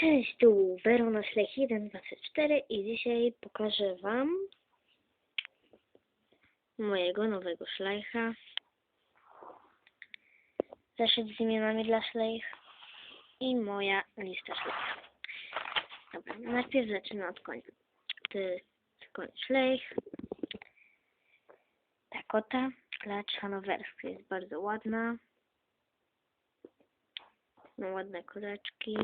Cześć, tu Werona Szlech 124 i dzisiaj pokażę Wam mojego nowego szlejcha. Zeszyt z imionami dla szlejch i moja lista szlejcha. Dobra, najpierw zacznę od konia. To jest koń szlejch. Ta kota, klacz hanowerska jest bardzo ładna. Ma ładne koleczki.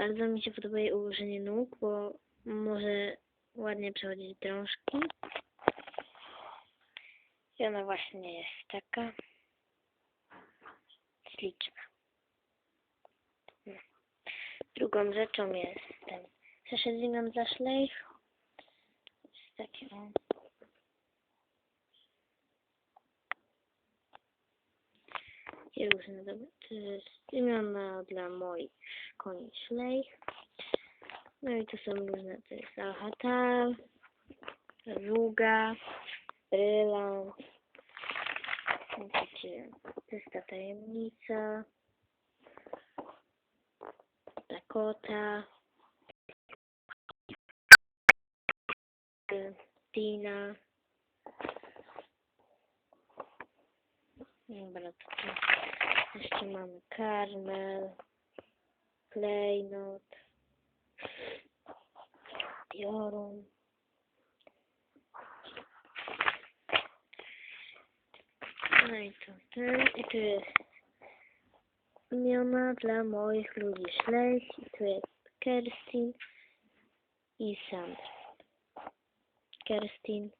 Bardzo mi się podoba jej ułożenie nóg, bo może ładnie przechodzić drążki. I ona właśnie jest taka śliczna. Drugą rzeczą jest ten imion za szlejch. Jest taki o. I różne dobra. To jest imiona dla moich koni szlejch. No i to są różne, to jest Alhatal, Żuga, Brylant, widzicie, to jest ta tajemnica, Dakota, Tina, Dobra, to jeszcze mamy Karmel, Klejnot, Piorun. No i to ten, i tu jest imiona dla moich ludzi szlech, i tu jest Kerstin i Sandra. Kerstin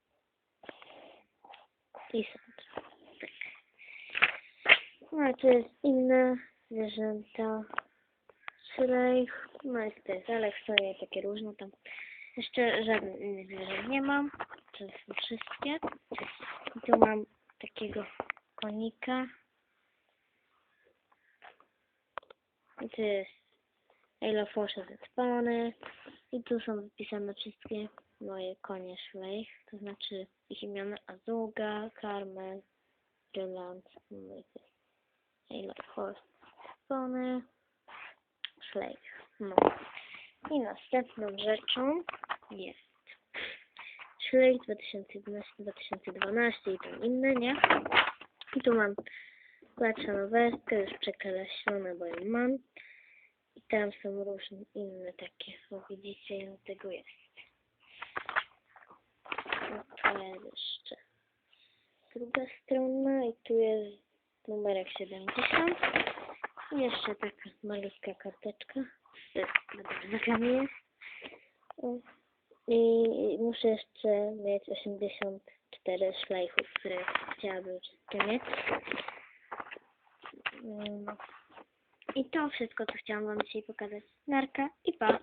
i Sandra. Tak. No i tu jest inne zwierzęta. No i tutaj jest Alek, swoje takie różne tam. Jeszcze żadnych innych nie mam. To są wszystkie. I tu mam takiego konika. I tu jest Eilofosza zespony. I tu są wypisane wszystkie moje konie szlejch. To znaczy ich imiona Azuga, Carmel, Brylant, no i to jest Eilofosza Szlejch. No. I następną rzeczą jest Szlejch 2011-2012 i tam inne, nie? I tu mam klacza nowestkę, już przekreślone, bo ją mam. I tam są różne inne takie, o widzicie ile tego jest. No to jeszcze druga strona i tu jest numerek 70. Jeszcze taka malutka karteczka. Dla mnie jest. O. I muszę jeszcze mieć 84 szlejchów, które chciałabym wszystkie mieć. Mm. I to wszystko, co chciałam Wam dzisiaj pokazać. Narka i pa!